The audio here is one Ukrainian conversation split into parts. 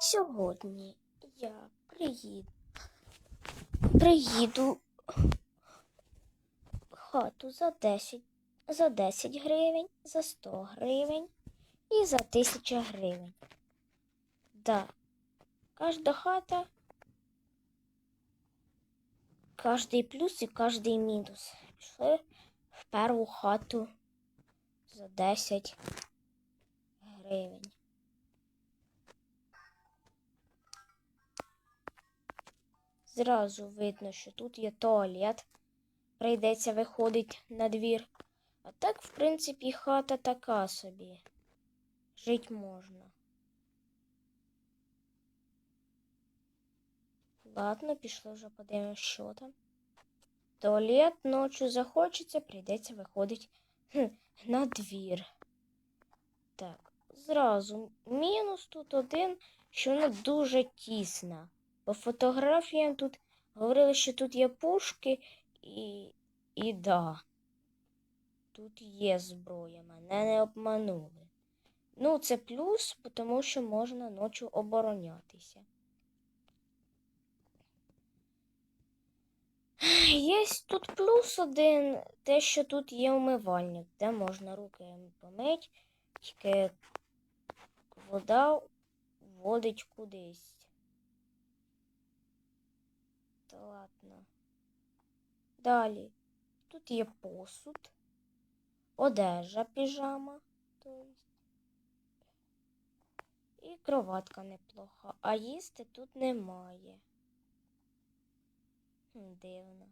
Сьогодні я приїду, приїду хату за 10, за 10 гривень, за 100 гривень і за 1000 гривень. Да, кожна хата, кожний плюс і кожний мінус. Пішли в першу хату за 10 гривень. Зразу видно, що тут є туалет. Прийдеться виходить на двір. А так, в принципі, хата така собі. Жить можна. Ладно, пішли вже подивимось, що там. Туалет ночі захочеться, прийдеться виходить хм, на двір. Так, зразу мінус тут один, що вона дуже тісна. По фотографіям тут говорили, що тут є пушки і. І да. Тут є зброя, мене не обманули. Ну, це плюс, тому що можна ночі оборонятися. Є тут плюс один, те, що тут є умивальник, де можна руки помити, тільки вода вводить кудись. Ладно. Далі. Тут є посуд, одежа, піжама, і кроватка неплоха, а їсти тут немає. Дивно.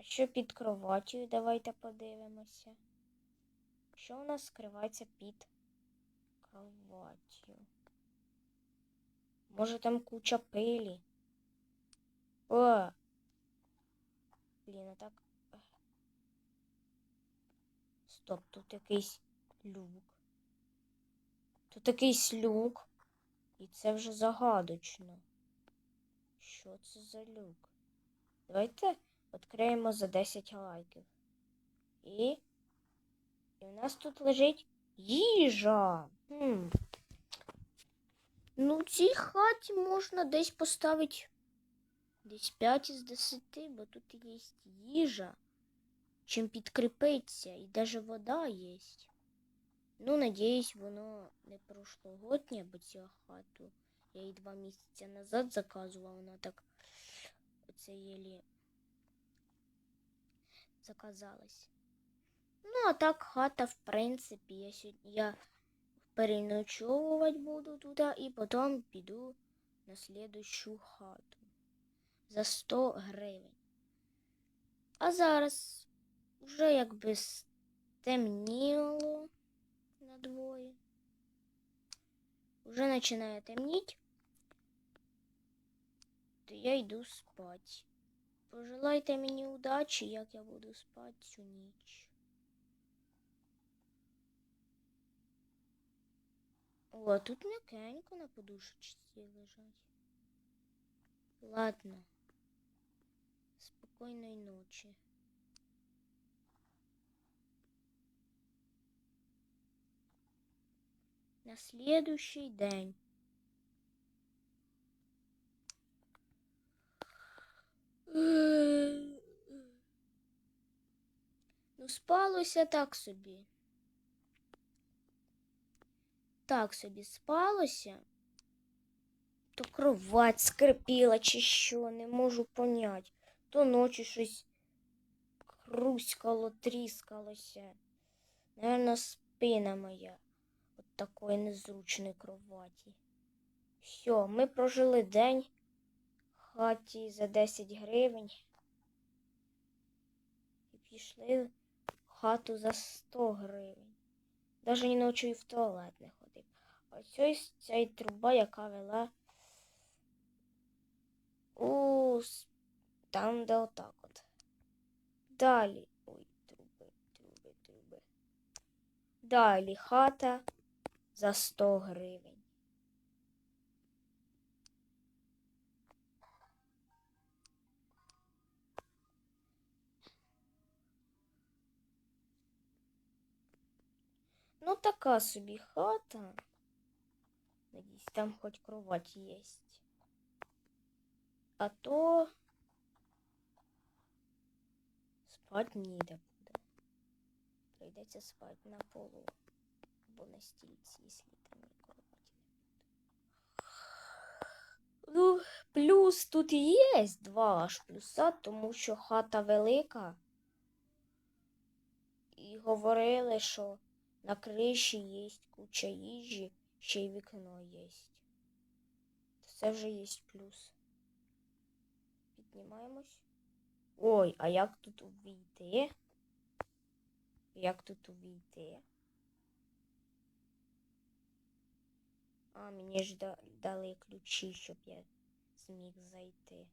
Що під кроватю? Давайте подивимося. Що у нас скривається під кроватю? Може там куча пилі? О! Блін, а так. Стоп, тут якийсь люк. Тут якийсь люк. І це вже загадочно. Що це за люк? Давайте відкриємо за 10 лайків. І. І у нас тут лежить їжа. Хм. Ну, цій хаті можна десь поставити десь 5 із 10, бо тут є їжа, чим підкріпиться, і навіть вода є. Ну, надіюсь, воно не прошлогоднє, бо цю хату я її два місяці назад заказувала, вона так оце єлі заказалась. Ну, а так хата, в принципі, я сьогодні я переночовувати буду туди і потім піду на слідущу хату за 100 гривень. А зараз вже якби стемніло на двоє. Вже починає темніти, то я йду спати. Пожелайте мені удачі, як я буду спати цю ніч. О, тут м'якенько на подушечці лежать. Ладно. Спокійної ночі. На следующий день. Ну, спалося так собі. Так собі спалося. То кровать скрипіла чи що, не можу понять. То ночі щось хруськало, тріскалося. Наверно, спина моя от такої незручної кроваті. Все, ми прожили день в хаті за 10 гривень. І пішли в хату за 100 гривень. Даже ні ночі і в туалет не ходив. Ось ось ця труба, яка вела у там, де отак от. Далі. Ой, труби, труби, труби. Далі хата за 100 гривень. Ну, така собі хата. Надіюсь, там хоч кровать єсть. А то спать ніде буде. Прийдеться спати на полу або на стільці, якщо там є кровать. Ну, плюс тут є два аж плюса, тому що хата велика. І говорили, що на криші є куча їжі, ще й вікно є. Це вже є плюс. Піднімаємось. Ой, а як тут увійти? Як тут увійти? А, мені ж дали ключі, щоб я зміг зайти.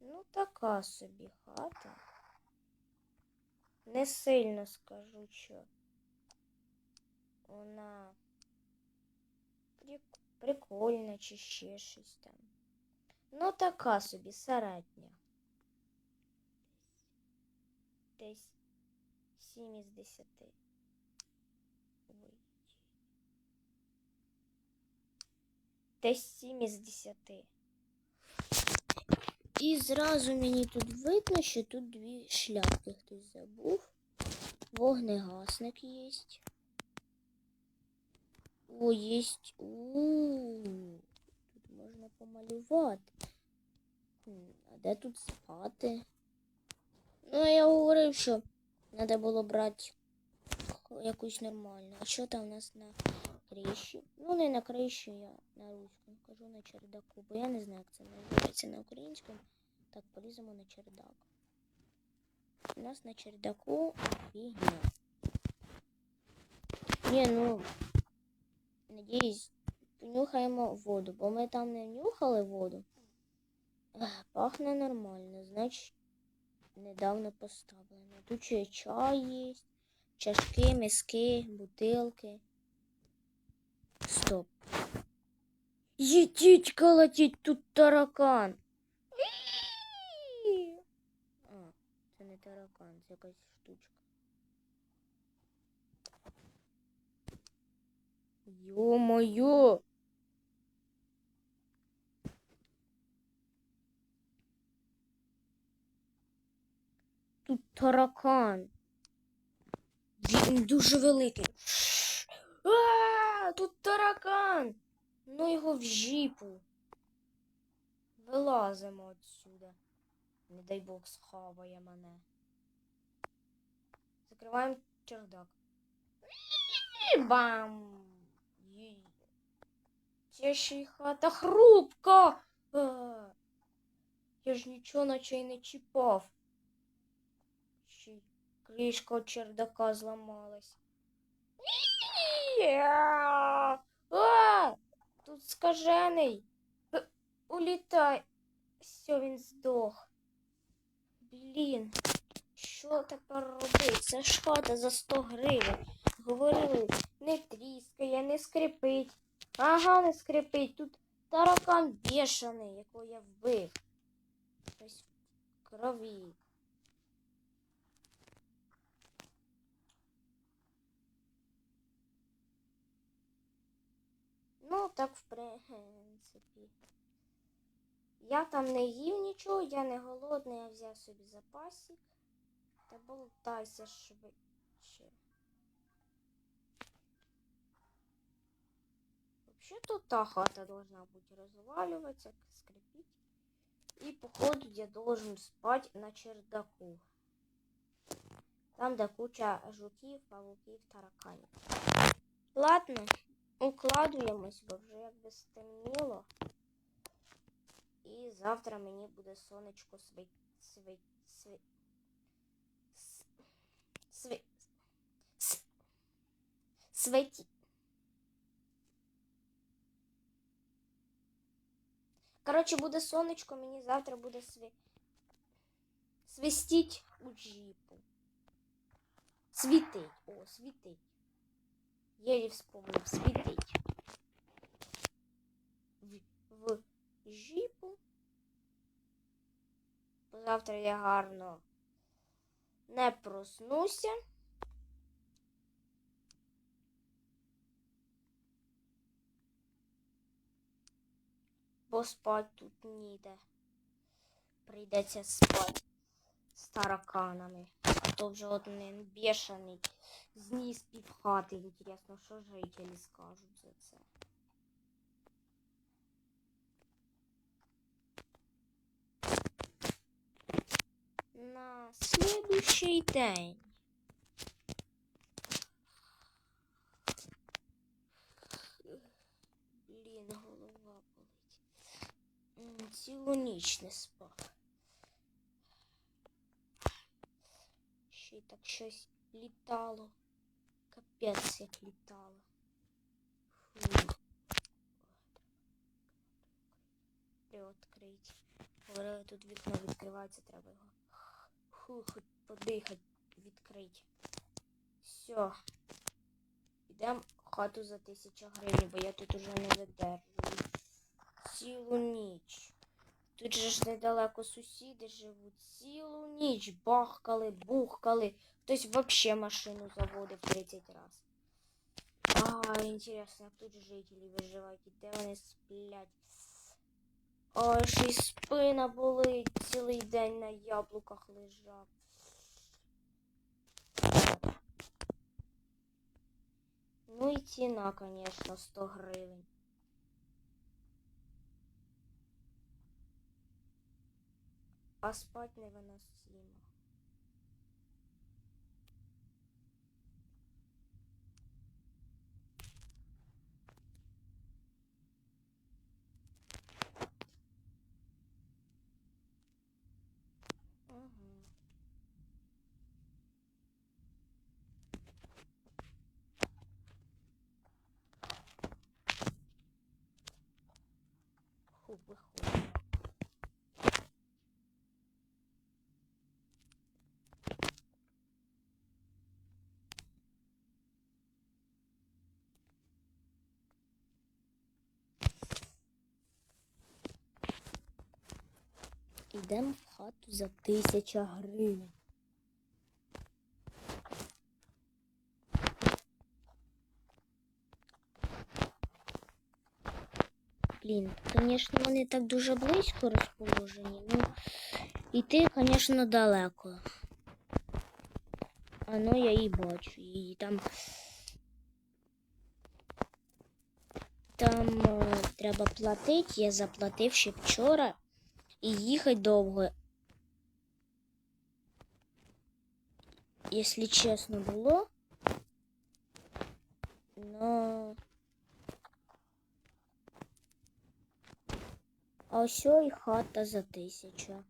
Ну, така собі хата. Не сильно скажу, що вона прикольна чи ще щось там. Ну, така собі середня. Десь 7 із 10. Ой. Десь 7 із 10. І зразу мені тут видно, що тут дві шляпки хтось забув. Вогнегасник є. О, є. У. Тут можна помалювати. А де тут спати? Ну, я говорив, що треба було брати якусь нормальну. А що там у нас на криші? Ну, не на криші, я на руському кажу на чердаку, бо я не знаю, як це називається на українському. Так, поліземо на чердак. У нас на чердаку фігня. Ні, ну, надіюсь, понюхаємо воду, бо ми там не нюхали воду. Пахне нормально, значить, недавно поставлено. Тут ще чай є, чашки, миски, бутилки. Стоп. Їдіть колотіть, тут таракан. А, це не таракан, це якась штучка. Йо-моє! Тут таракан. Він дуже великий. А, тут таракан. Ну його в жіпу. Вилазимо отсюда. Не дай Бог схаває мене. Закриваємо чердак. Бам! Це ще й хата хрупка. А, Я ж нічого наче й не чіпав. Ще й кришка чердака зламалась. А! Тут скажений. Е, Улітай. Все, він здох. Блін. Що тепер робити? Це ж хата за 100 гривень. Говорили, не тріскає, не скрипить. Ага, не скрипить. Тут таракан бешений, якого я вбив. Ось в крові. Ну, так, в принципі. Я там не їв нічого, я не голодний, я взяв собі запасик. Та болтайся швидше. Вообще-то та хата должна быть разваливаться, скрипеть. И походу я должен спать на чердаку. Там, де куча жуків, павуків, тараканів. Ладно, укладуємось, бо вже якби стемніло. І завтра мені буде сонечко свить, свить, свить, свить, свить, світі. Коротше, буде сонечко, мені завтра буде сві... свистіть у джіпу. Світить. О, світить. Єлі вспомнив, світить. В, в жіпу. Завтра я гарно не проснуся. Поспать тут ніде. Прийдеться спати з тараканами. А то вже один бешений зніс півхати. Інтересно, що жителі скажуть за це. На следующий день. Блін, голова Цілу ніч не спав. Ще й так щось літало. Капець як літало. Фу. Приоткрить. Говорили, тут вікно відкривається, треба його. Фу, хоч подихати, відкрити. Все. Йдемо в хату за тисячу гривень, бо я тут уже не видержую. Цілу ніч. Тут же ж недалеко сусіди живуть. Цілу ніч бахкали, бухкали. Хтось вообще машину заводив 30 раз. А, інтересно, тут жителі виживають, і де вони сплять. Ой, ще спина болить, цілий день на яблуках лежав. Ну і ціна, конечно, 100 гривень. А спать невиносимо. Угу. Фу, Ідемо в хату за тисяча гривень. Блін, звісно, вони так дуже близько розположені, ну іти, звісно, далеко. А ну я її бачу. Її там. Там е, треба платити, я заплатив ще вчора і їхати довго. Якщо чесно було. Но... А ось і хата за тисячу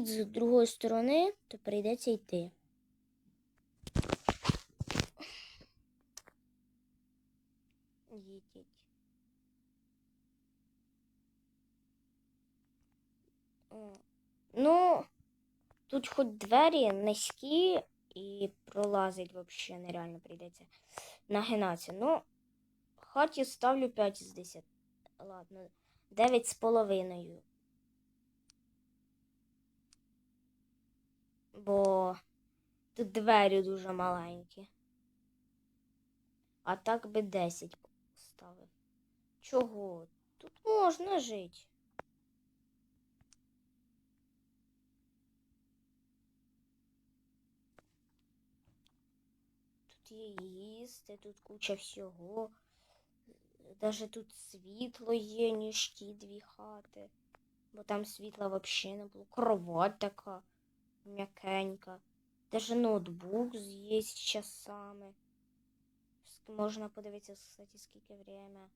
вхід з другої сторони, то прийдеться йти. Ну, тут хоч двері низькі і пролазить взагалі нереально прийдеться нагинатися. Ну, хаті ставлю 5 з 10. Ладно, 9 з половиною. Бо тут двері дуже маленькі. А так би 10 ставив. Чого? Тут можна жити. Тут є їсти, тут куча всього. Даже тут світло є, ніж ті дві хати. Бо там світла взагалі не було. Кровать така м'якенька. Даже ноутбук є з часами. Можна подивитися, кстати, скільки время.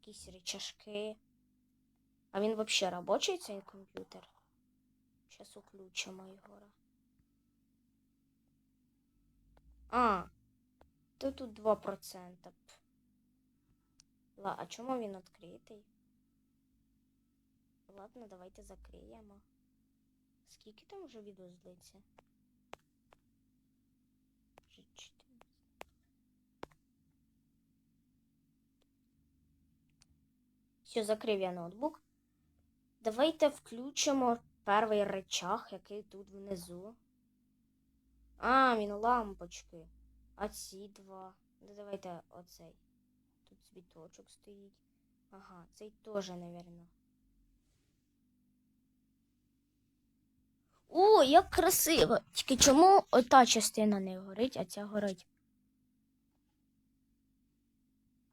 Якісь речашки. А він взагалі робочий цей комп'ютер? Зараз уключимо його. А, то тут 2%. Ла, а чому він відкритий? Ладно, давайте закриємо. Скільки там вже відео злиться? Вже 14. Все, закрив я ноутбук. Давайте включимо перший речах, який тут внизу. А, він лампочки. А ці два. Давайте оцей. Тут цвіточок стоїть. Ага, цей теж, напевно. О, як красиво! Тільки чому ота частина не горить, а ця горить?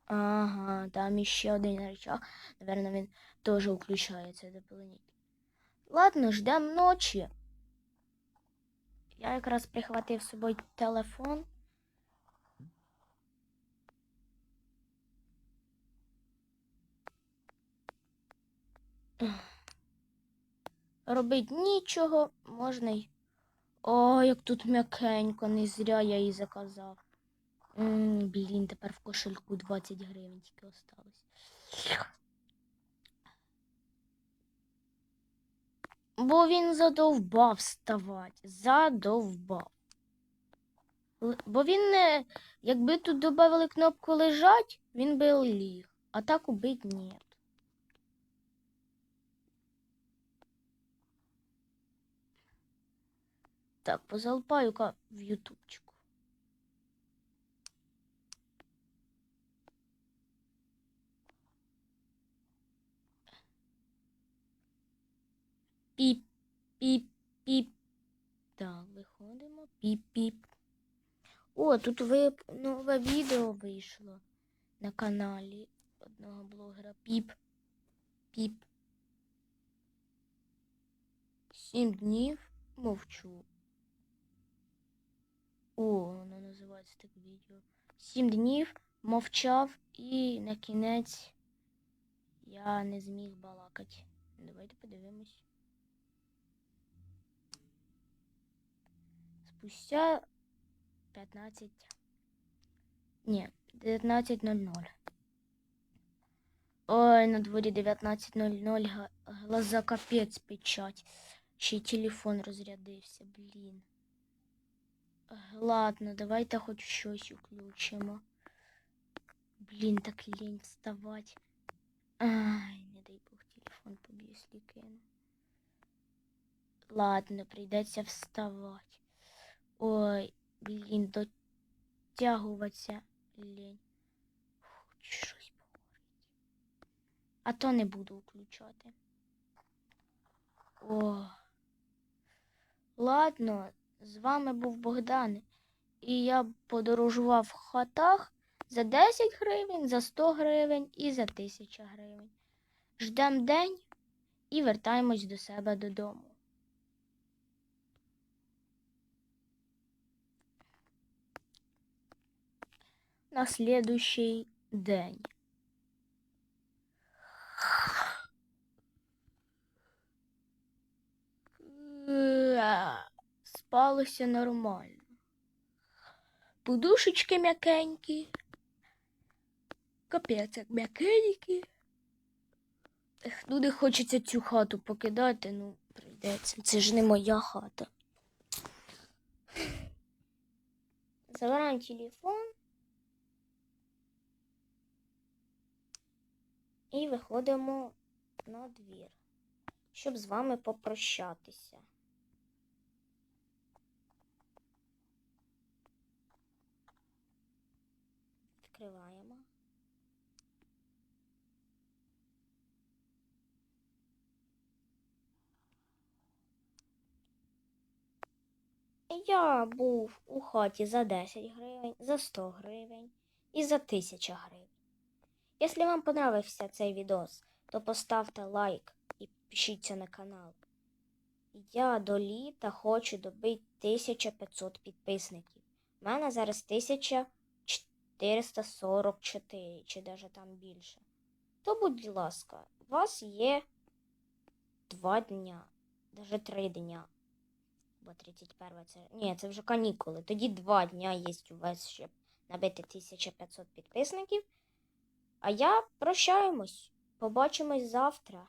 Ага, там іще один рычаг. Наверно, він теж включається дополнительно. Ладно, ждем ночі. Я якраз прихватив з собою телефон. Робить нічого, можна й. О, як тут м'якенько, не зря я її заказав. М, блін, тепер в кошельку 20 гривень тільки осталось. Бо він задовбав вставати. Задовбав. Бо він не. Якби тут додали кнопку лежать, він би ліг. А так убить ні. Так, позалпаю-ка в ютубчику. Піп, піп, піп. Так, виходимо. Піп-піп. О, тут нове відео вийшло на каналі одного блогера. Піп. Піп. Сім днів мовчу. О, воно називається так відео. Сім днів мовчав і на кінець я не зміг балакати. Давайте подивимось. Спустя 15. Ні, 19.00. Ой, на дворі 19.00 глаза капець печать. Ще й телефон розрядився, блін. Ладно, давайте хоч щось включимо. Блін, так лінь вставати. Ай, не дай Бог телефон поб'ю, якщо. Ладно, прийдеться вставати. Ой, блін, дотягуватися лінь. Хоч щось поговорити. А то не буду включати. О. Ладно, з вами був Богдан. І я подорожував в хатах за 10 гривень, за 100 гривень і за 1000 гривень. Ждем день і вертаємось до себе додому. На слідущий день. Е, Спалося нормально. Подушечки м'якенькі. Капець, як м'якенькі. Ех, ну хочеться цю хату покидати, ну прийдеться. Це ж не моя хата. Забираємо телефон. І виходимо на двір, щоб з вами попрощатися. Відкриваємо. Я був у хаті за 10 гривень, за 100 гривень і за 1000 гривень. Якщо вам понравився цей відос, то поставте лайк і підпишіться на канал. Я до літа хочу добити 1500 підписників. У мене зараз 1444, чи навіть там більше. То, будь ласка, у вас є 2 дня, навіть 3 дня. Бо 31 це. Ні, це вже канікули. Тоді 2 дня є у вас, щоб набити 1500 підписників. А я прощаємось. Побачимось завтра.